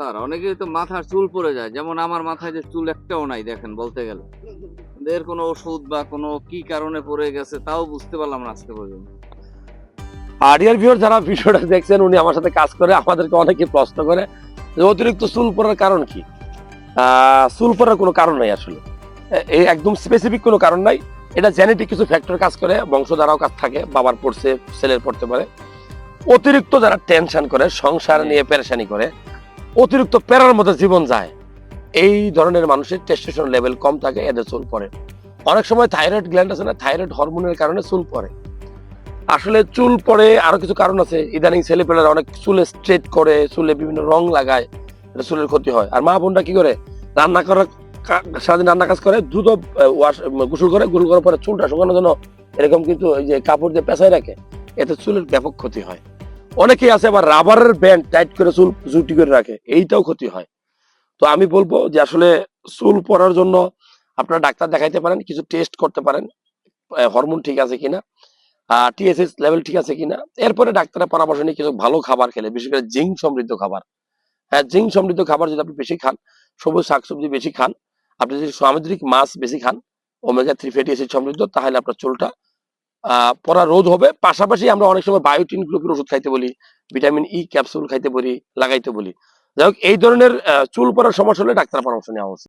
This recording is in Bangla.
স্যার অনেকেই তো মাথার চুল পড়ে যায় যেমন আমার মাথায় যে চুল একটাও নাই দেখেন বলতে গেলে। এর কোনো ওষুধ বা কোনো কি কারণে পড়ে গেছে তাও বুঝতে পারলাম না আজকে পর্যন্ত। আর ইয়ার ভিউর যারা ভিডিওটা দেখছেন উনি আমার সাথে কাজ করে আমাদেরকে অনেকে প্রশ্ন করে যে অতিরিক্ত চুল পড়ার কারণ কি? চুল পড়ার কোনো কারণ নাই আসলে। এই একদম স্পেসিফিক কোনো কারণ নাই। এটা জেনেটিক কিছু ফ্যাক্টর কাজ করে বংশ দ্বারাও কাজ থাকে বাবার পড়ছে ছেলের পড়তে পারে। অতিরিক্ত যারা টেনশন করে সংসার নিয়ে পেরেশানি করে অতিরিক্ত প্যারার মধ্যে জীবন যায়। এই ধরনের মানুষের টেস্টোস্টেরন লেভেল কম থাকে, এদের চুল পড়ে। অনেক সময় থাইরয়েড গ্ল্যান্ড আছে না থাইরয়েড হরমোনের কারণে চুল পড়ে। আসলে চুল পড়ে আরও কিছু কারণ আছে। ইদানিং ছেলেপেলেরা অনেক চুলে স্ট্রেট করে, চুলে বিভিন্ন রং লাগায়, এটা চুলের ক্ষতি হয়। আর মা বোনরা কি করে? রান্না করার সারাদিন রান্না কাজ করে, দ্রুত ওয়াশ গোসল করে, গোসল করার পরে চুলটা শুকানোর জন্য এরকম কিন্তু এই যে কাপড় দিয়ে পেঁচায় রাখে, এতে চুলের ব্যাপক ক্ষতি হয়। অনেকেই আছে আবার রাবারের ব্যান্ড টাইট করে চুল জুটি করে রাখে, এইটাও ক্ষতি হয়। তো আমি বলব যে আসলে চুল পড়ার জন্য আপনারা ডাক্তার দেখাইতে পারেন, কিছু টেস্ট করতে পারেন হরমোন ঠিক আছে কিনা টিএসএস লেভেল ঠিক আছে কিনা। এরপরে ডাক্তারের পরামর্শ নিয়ে কিছু ভালো খাবার খেলে, বিশেষ করে জিঙ্ক সমৃদ্ধ খাবার। হ্যাঁ জিঙ্ক সমৃদ্ধ খাবার যদি আপনি বেশি খান, সবুজ শাকসবজি বেশি খান, আপনি যদি সামুদ্রিক মাছ বেশি খান ওমেগা থ্রি ফ্যাটি অ্যাসিড সমৃদ্ধ, তাহলে আপনার চুলটা পড়া রোধ হবে। পাশাপাশি আমরা অনেক সময় বায়োটিন গ্রুপের ওষুধ খাইতে বলি ভিটামিন ই ক্যাপসুল খাইতে বলি, লাগাইতে বলি। যাই হোক, এই ধরনের চুল পড়ার সমস্যা হলে ডাক্তার পরামর্শ নেওয়া উচিত।